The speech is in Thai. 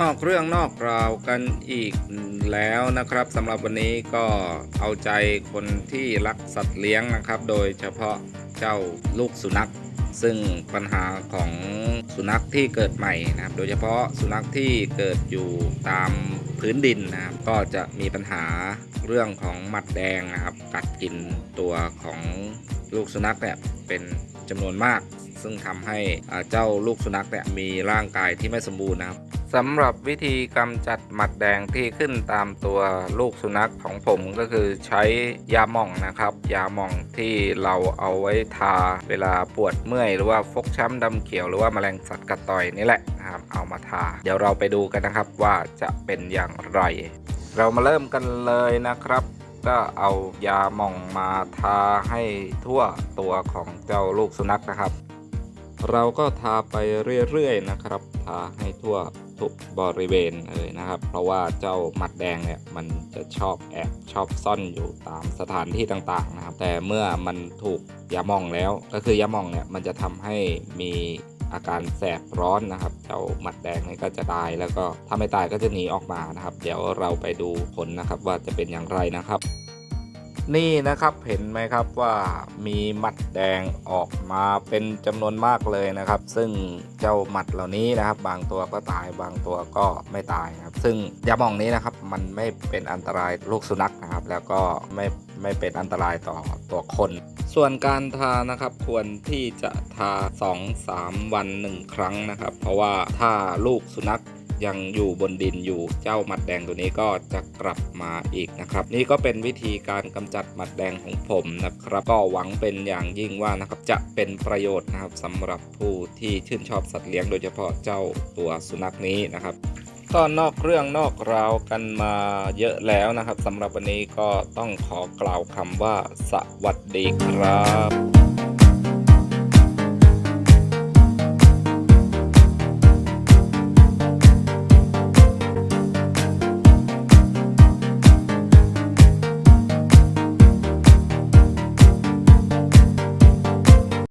นอกเรื่องนอกราวกันอีกแล้วนะครับสำหรับวันนี้ก็เอาใจคนที่รักสัตว์เลี้ยงนะครับ โดยเฉพาะเจ้าลูกสุนัข ซึ่งปัญหาของสุนัขที่เกิดใหม่นะครับ โดยเฉพาะสุนัขที่เกิดอยู่ตามพื้นดินนะครับ ก็จะมีปัญหาเรื่องของหมัดแดงนะครับ กัดกินตัวของลูกสุนัขเนี่ยเป็นจำนวนมาก ซึ่งทำให้เจ้าลูกสุนัขเนี่ยมีร่างกายที่ไม่สมบูรณ์นะครับ สำหรับวิธีกำจัดหมัดแดงที่ขึ้นตามตัวลูกสุนัขของผมก็คือใช้ยาหม่องนะครับ ยาหม่องที่เราเอาไว้ทาเวลาปวดเมื่อยหรือว่าฟกช้ำดำเขียวหรือว่าแมลงสัตว์กัดต่อยนี่แหละนะครับเอามาทา เดี๋ยวเราไปดูกันนะครับว่าจะเป็นอย่างไร เรามาเริ่มกันเลยนะครับก็เอายาหม่องมาทาให้ทั่วตัวของเจ้าลูกสุนัขนะครับ เราก็ทาไปเรื่อยๆนะครับ ทาให้ทั่ว ทุกบริเวณเลยนะครับ เพราะว่าเจ้าหมัดแดงเนี่ยมันจะชอบแอบชอบซ่อนอยู่ตามสถานที่ต่างๆนะครับ แต่เมื่อมันถูกยามองแล้ว ก็คือยามองเนี่ยมันจะทำให้มีอาการแสบร้อนนะครับ เจ้าหมัดแดงนี่ก็จะตายแล้วก็ถ้าไม่ตายก็จะหนีออกมานะครับ เดี๋ยวเราไปดูผลนะครับว่าจะเป็นอย่างไรนะครับ นี่นะครับเห็นไหมครับว่ามีหมัดแดงออกมาเป็นจำนวนมากเลยนะครับ ซึ่งเจ้าหมัดเหล่านี้นะครับ บางตัวก็ตายบางตัวก็ไม่ตายครับ ซึ่งยาหมองนี้นะครับมันไม่เป็นอันตรายลูกสุนัขนะครับ แล้วก็ไม่ไม่เป็นอันตรายต่อตัวคน ส่วนการทานะครับควรที่จะทา 2-3 วัน 1 ครั้งนะครับ เพราะว่าถ้าลูกสุนัข ยังอยู่บนดินอยู่เจ้าหมัดแดงตัวนี้ก็จะกลับมาอีกนะครับ นี่ก็เป็นวิธีการกำจัดหมัดแดงของผมนะครับ ก็หวังเป็นอย่างยิ่งว่านะครับจะเป็นประโยชน์นะครับสำหรับผู้ที่ชื่นชอบสัตว์เลี้ยงโดยเฉพาะเจ้าตัวสุนัขนี้นะครับก็นอกเรื่องนอกราวกันมาเยอะแล้วนะครับสำหรับวันนี้ก็ต้องขอกล่าวคำว่าสวัสดีครับ